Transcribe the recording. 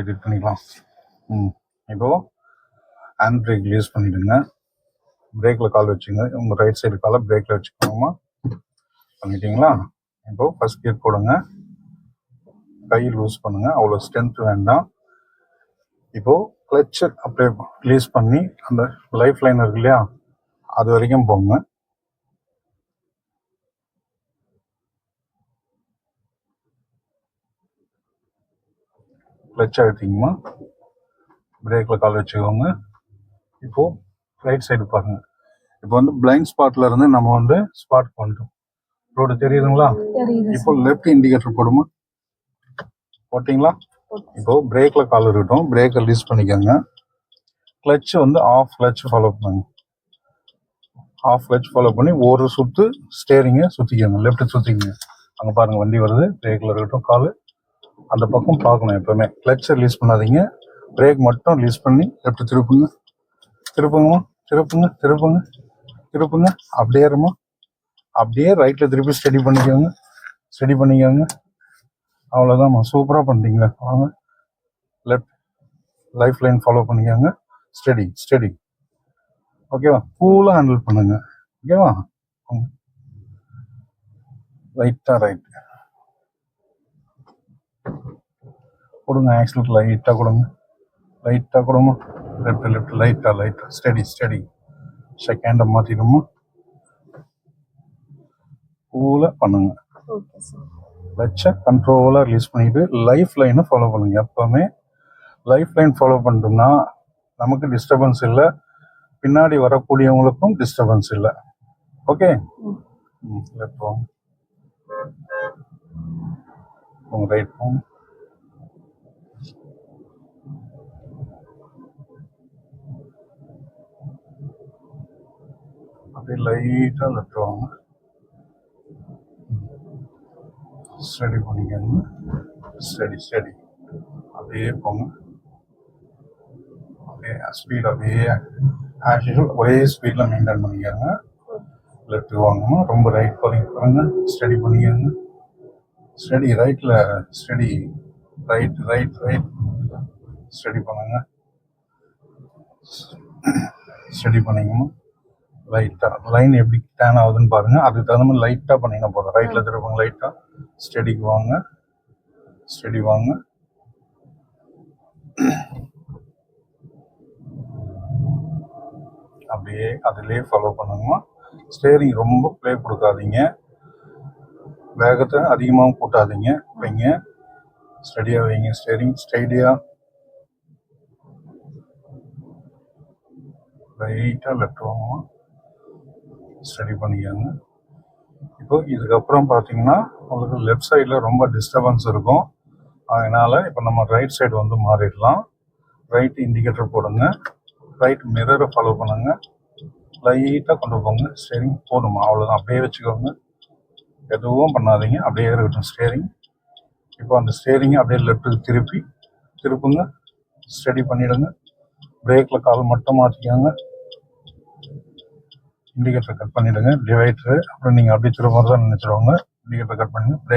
Edit பண்ணிக்கலாம் ம் இப்போது ஹேண்ட் பிரேக் யூஸ் பண்ணிவிடுங்க பிரேக்கில் கால் வச்சுங்க. உங்கள் ரைட் சைடு காலை பிரேக்கில் வச்சுக்கோமா பண்ணிட்டீங்களா? இப்போது ஃபஸ்ட் கியர் போடுங்க. கை லூஸ் பண்ணுங்க. அவ்வளோ ஸ்ட்ரென்த் வேண்டாம். இப்போது கிளச்சர் அப்படியே ரிலீஸ் பண்ணி அந்த லைஃப் லைன் இருக்கு இல்லையா? அது வரைக்கும் போங்க. கிளச் அழுத்திங்கம்மா பிரேக்கில் கால் வச்சுக்கோங்க. இப்போது ரைட் சைடு பாருங்க. இப்போ வந்து பிளைண்ட் ஸ்பாட்ல இருந்து நம்ம வந்து ஸ்பாட் பண்ணிட்டோம் ரோடு தெரியுதுங்களா? தெரியுது இப்போ லெஃப்ட் இண்டிகேட்டர் போடுமா? போட்டிங்களா? இப்போ பிரேக்ல கால் இருக்கட்டும். பிரேக்கை ரிலீஸ் பண்ணிக்கோங்க. கிளச் வந்து ஆஃப் கிளச் ஃபாலோ பண்ணுங்க. ஆஃப் கிளச் ஃபாலோ பண்ணி ஒரு சுத்து ஸ்டேரிங்கை சுத்திக்கோங்க. லெஃப்ட் சுத்திக்கோங்க. அங்க பாருங்க வண்டி வருது. பிரேக்ல இருக்கட்டும் கால். அந்த பக்கம் பார்க்கணும் எப்பவுமே. கிளச்சை ரிலீஸ் பண்ணாதீங்க. பிரேக் மட்டும் ரிலீஸ் பண்ணி லெஃப்ட் திருப்புங்க. திருப்புங்கம்மா திருப்புங்க திருப்புங்க திருப்புங்க. அப்படியே இருமா அப்படியே ரைட்டில் திருப்பி ஸ்டடி பண்ணிக்கோங்க. ஸ்டடி பண்ணிக்கோங்க. அவ்வளோதான்மா சூப்பராக பண்ணுறீங்களா வாங்க. லெஃப்ட் லைஃப் லைன் ஃபாலோ பண்ணிக்கோங்க ஸ்டடி ஸ்டடி ஓகேவா கூலாக ஹேண்டில் பண்ணுங்க. ஓகேவா ரைட்டாக ரைட் கொடுங்க ஆக்சிலேட் லைட்டாக கொடுங்க. லைட்டாக கொடுமா லெஃப்ட் லெஃப்ட் லைட்டாக லைட்டாக ஸ்டடி ஸ்டடி செகண்டை மாற்றிடுமா கூலாக பண்ணுங்க. வச்ச கண்ட்ரோலாக ரிலீஸ் பண்ணிட்டு லைஃப் லைனை ஃபாலோ பண்ணுங்க. எப்பவுமே லைஃப் லைன் ஃபாலோ பண்ணிட்டோம்னா நமக்கு டிஸ்டர்பன்ஸ் இல்லை. பின்னாடி வரக்கூடியவங்களுக்கும் டிஸ்டர்பன்ஸ் இல்லை. ஓகே. லெஃப்ட் போங்க ரைட் போங்க அப்படியே லைட்டாக லெஃப்ட் வாங்க ஸ்டடி பண்ணிக்கோங்க. ஸ்டடி ஸ்டடி அப்படியே போங்க. அப்படியே ஸ்பீட் அப்படியே ஆஸ் யூஷுவல் ஒரே ஸ்பீடில் மெயின்டைன் பண்ணிக்கோங்க. லெஃப்ட் வாங்கணும். ரொம்ப ரைட் போலிங் பாருங்க ஸ்டடி பண்ணிக்கோங்க. ஸ்டடி ரைட்டில் steady right right right steady பண்ணுங்க. ஸ்டடி பண்ணிக்கணும் லைட்டாக லைன் எப்படி டேன் ஆகுதுன்னு பாருங்க. அதுக்கு தகுந்த மாதிரி லைட்டாக பண்ணிங்கன்னா போதும் ரைட்டில் திருப்பங்க லைட்டாக ஸ்டெடிக்கு வாங்க. ஸ்டெடி வாங்க. அப்படியே அதிலே ஃபாலோ பண்ணுங்கம்மா ஸ்டேரிங் ரொம்ப ப்ளே கொடுக்காதீங்க. வேகத்தை அதிகமாகவும் கூட்டாதீங்க. வைங்க. ஸ்டடியாக வைங்க. ஸ்டேரிங் ஸ்டைடியாக லைட்டாக லெஃப்ட் வாங்கம்மா ஸ்டடி பண்ணிக்கோங்க. இப்போ இதுக்கப்புறம் பார்த்தீங்கன்னா உங்களுக்கு லெஃப்ட் சைடில் ரொம்ப டிஸ்டர்பன்ஸ் இருக்கும். அதனால் இப்போ நம்ம ரைட் சைடு வந்து மாறிடலாம். ரைட் இண்டிகேட்டர் போடுங்க. ரைட் மிரரை ஃபாலோ பண்ணுங்க. லைட்டாக கொண்டு போங்க. ஸ்டேரிங் போதுமா? அவ்வளோதான் அப்படியே வச்சுக்கோங்க. எதுவும் பண்ணாதீங்க. அப்படியே இருக்கட்டும். ஸ்டேரிங் இப்போ அந்த ஸ்டேரிங்கை அப்படியே லெஃப்ட்டுக்கு திருப்பி திருப்புங்க. ஸ்டடி பண்ணிவிடுங்க பிரேக்கில் கால் மட்டும் மாற்றிக்கோங்க இண்டிகேட்டர் கட் பண்ணிடுங்க. டிவைடரு அப்புறம் நீங்கள் அப்படியே திரும்ப தான் நினச்சிடுவாங்க இண்டிகேட்டர் கட் பண்ணுங்க. பிரேக்